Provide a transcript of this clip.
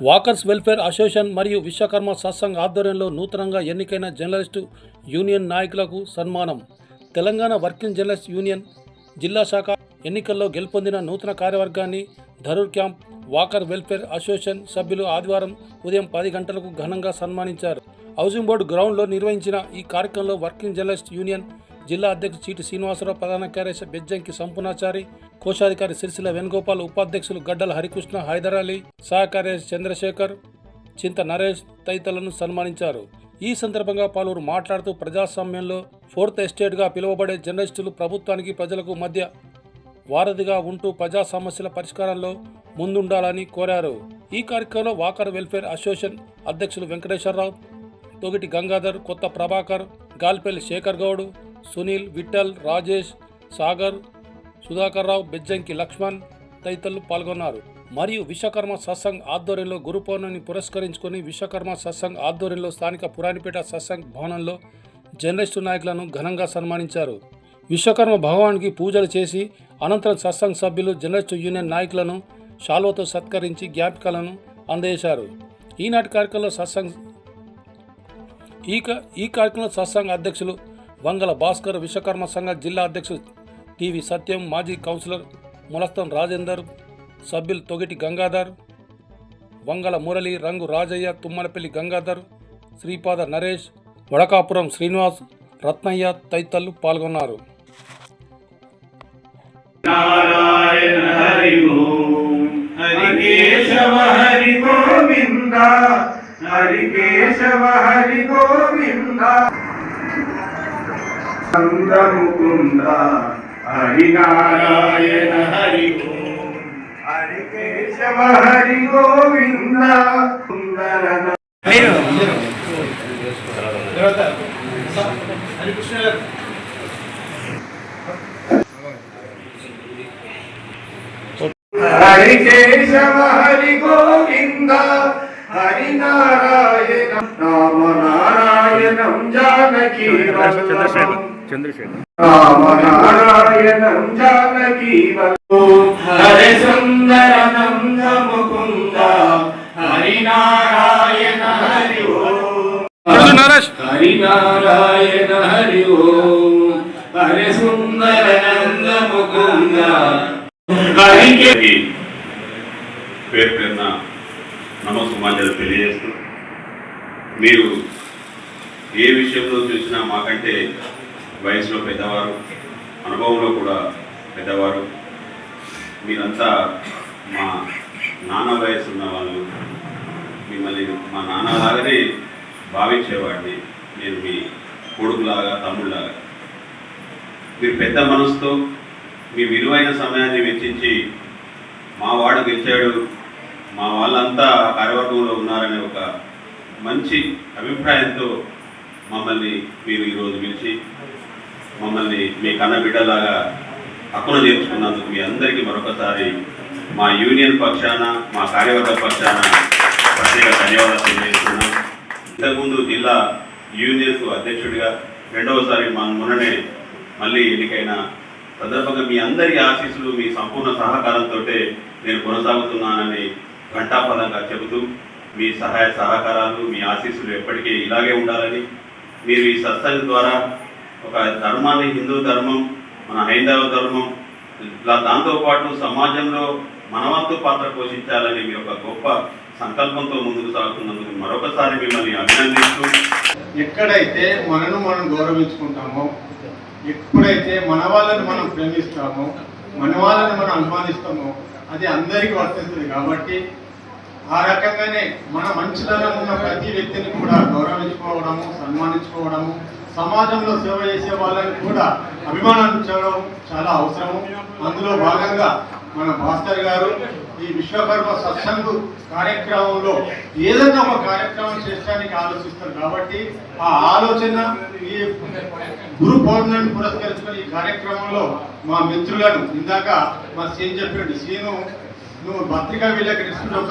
Walkers welfare association మరియు విశ్వకర్మ సత్సంగ్ ఆధ్వర్యంలో నూతనంగా ఎన్నికైన జర్నలిస్టు యూనియన్ నాయకులకు సన్మానం. తెలంగాణ వర్కింగ్ జర్నలిస్ట్ యూనియన్ జిల్లా శాఖ ఎన్నికల్లో గెలుపొందిన నూతన కార్యవర్గాన్ని Dharur camp walker welfare association సభ్యులు ఆదివారం ఉదయం పది గంటలకు ఘనంగా సన్మానించారు. హౌసింగ్ బోర్డు గ్రౌండ్లో నిర్వహించిన ఈ కార్యక్రమంలో వర్కింగ్ జర్నలిస్ట్ యూనియన్ జిల్లా అధ్యక్షుడు చీటి శ్రీనివాసరావు ప్రధాన కార్యదర్శి బెజ్జంకి సంపూర్ణాచారి కోశాధికారి సిరిసిల వేణుగోపాల్ ఉపాధ్యక్షులు గడ్డల హరికృష్ణ హైదర్ అలీ చంద్రశేఖర్ చింత నరేష్ తదితరులను సన్మానించారు. ఈ సందర్భంగా పలువురు మాట్లాడుతూ ప్రజాస్వామ్యంలో ఫోర్త్ ఎస్టేట్గా పిలువబడే జర్నలిస్టులు ప్రభుత్వానికి ప్రజలకు మధ్య వారధిగా ఉంటూ ప్రజా సమస్యల పరిష్కారంలో ముందుండాలని కోరారు. ఈ కార్యక్రమంలో వాకర్ వెల్ఫేర్ అసోసియేషన్ అధ్యక్షులు వెంకటేశ్వరరావు తొగిటి గంగాధర్ కొత్త ప్రభాకర్ గాల్పల్లి శేఖర్ గౌడ్ సునీల్ విఠల్ రాజేష్ సాగర్ సుధాకర్రావు బెజ్జంకి లక్ష్మణ్ తదితరులు పాల్గొన్నారు. మరియు విశ్వకర్మ సత్సంగ్ ఆధ్వర్యంలో గురు పౌర్ణమిని పురస్కరించుకొని విశ్వకర్మ సత్సంగ్ ఆధ్వర్యంలో స్థానిక పురాణిపేట సత్సంగ్ భవనంలో జర్నలిస్టు నాయకులను ఘనంగా సన్మానించారు. విశ్వకర్మ భగవానికి పూజలు చేసి అనంతరం సత్సంగ్ సభ్యులు జర్నలిస్టు యూనియన్ నాయకులను శాల్వతో సత్కరించి జ్ఞాపికలను అందజేశారు. ఈనాటి కార్యక్రమంలో సత్సంగ్ ఈ ఈ కార్యక్రమంలో సత్సంగ్ అధ్యక్షులు వంగల భాస్కర్ విశ్వకర్మ సంఘ జిల్లా అధ్యక్షుడు టివి సత్యం మాజీ కౌన్సిలర్ ములస్తం రాజేందర్ సభ్యులు తొగిటి గంగాధర్ వంగల మురళి రంగు రాజయ్య తుమ్మలపల్లి గంగాధర్ శ్రీపాద నరేష్ వడకాపురం శ్రీనివాస్ రత్నయ్య తదితరులు పాల్గొన్నారు. నారాయణ హరి హరి గోవింద. కేశవ హరి నారాయణ హరి హరి కేశవ హరి గోవింద. సుందర హరి కేశవ హరి గోవింద. హరి నారాయణ రామ నారాయణం జానకీ రామ. నారాయణం జానకీ హరి సుందర నంద ముకుంద హరి నారాయణ హరి ఓం నరేష్ హరి నారాయణ హరి సుందర నంద ముకుంద హరి అందరికీ పేరు పేరున నమస్కారాలు తెలియజేస్తూ మీరు ఏ విషయంలో చూసినా మాకంటే వయసులో పెద్దవారు అనుభవంలో కూడా పెద్దవారు మీరంతా మా నాన్న వయసు ఉన్న వాళ్ళు మిమ్మల్ని మా నాన్నలాగానే భావించేవాడిని. నేను మీ కొడుకులాగా తమ్ముళ్ళలాగా. మీరు పెద్ద మనసుతో మీ విలువైన సమయాన్ని వెచ్చించి మా వాడు గెలిచాడు. మా వాళ్ళంతా కార్యవర్గంలో ఉన్నారనే ఒక మంచి అభిప్రాయంతో మమ్మల్ని మీరు ఈరోజు పిలిచి మమ్మల్ని మీ కన్నబిడ్డలాగా హక్కును చేర్చుకున్నందుకు మీ అందరికీ మరొకసారి మా యూనియన్ పక్షాన మా కార్యవర్గ పక్షాన ప్రత్యేక ధన్యవాదాలు తెలియజేస్తున్నాం. ఇంతకుముందు జిల్లా యూనియన్కు అధ్యక్షుడిగా రెండవసారి మా మొన్ననే మళ్ళీ ఎన్నికైన సందర్భంగా మీ అందరి ఆశీస్సులు మీ సంపూర్ణ సహకారంతో నేను కొనసాగుతున్నానని ఘంటాపదంగా చెబుతూ మీ సహాయ సహకారాలు మీ ఆశీస్సులు ఎప్పటికీ ఇలాగే ఉండాలని మీరు ఈ సత్సంగం ద్వారా ఒక ధర్మాన్ని హిందూ ధర్మం మన హైందవ ధర్మం ఇలా దాంతోపాటు సమాజంలో మనవంతు పాత్ర పోషించాలని మీ యొక్క గొప్ప సంకల్పంతో ముందుకు సాగుతున్నందుకు మరొకసారి మిమ్మల్ని అభినందిస్తూ ఎక్కడైతే మనను మనం గౌరవించుకుంటామో ఎప్పుడైతే మన వాళ్ళని మనం ప్రేమిస్తామో మన వాళ్ళని మనం అనుమానిస్తామో అది అందరికీ వర్తిస్తుంది కాబట్టి ఆ రకంగానే మన మంచిదనం ఉన్న ప్రతి వ్యక్తిని కూడా గౌరవించుకోవడము సన్మానించుకోవడము సమాజంలో సేవ చేసే వాళ్ళని కూడా అభిమానించడం చాలా అవసరము అందులో భాగంగా మన భాస్కర్ గారు ఈ విశ్వకర్మ సత్సంగు కార్యక్రమంలో ఏదైనా ఒక కార్యక్రమం చేయడానికి ఆలోచిస్తారు కాబట్టి ఆ ఆలోచన ఈ గురు పౌర్ణమిని పురస్కరించుకుని ఈ కార్యక్రమంలో మా మిత్రులను ఇందాక మా సీన్ చెప్పాడు సీను నువ్వు పత్రికా విలేకరి ఒక్కసారి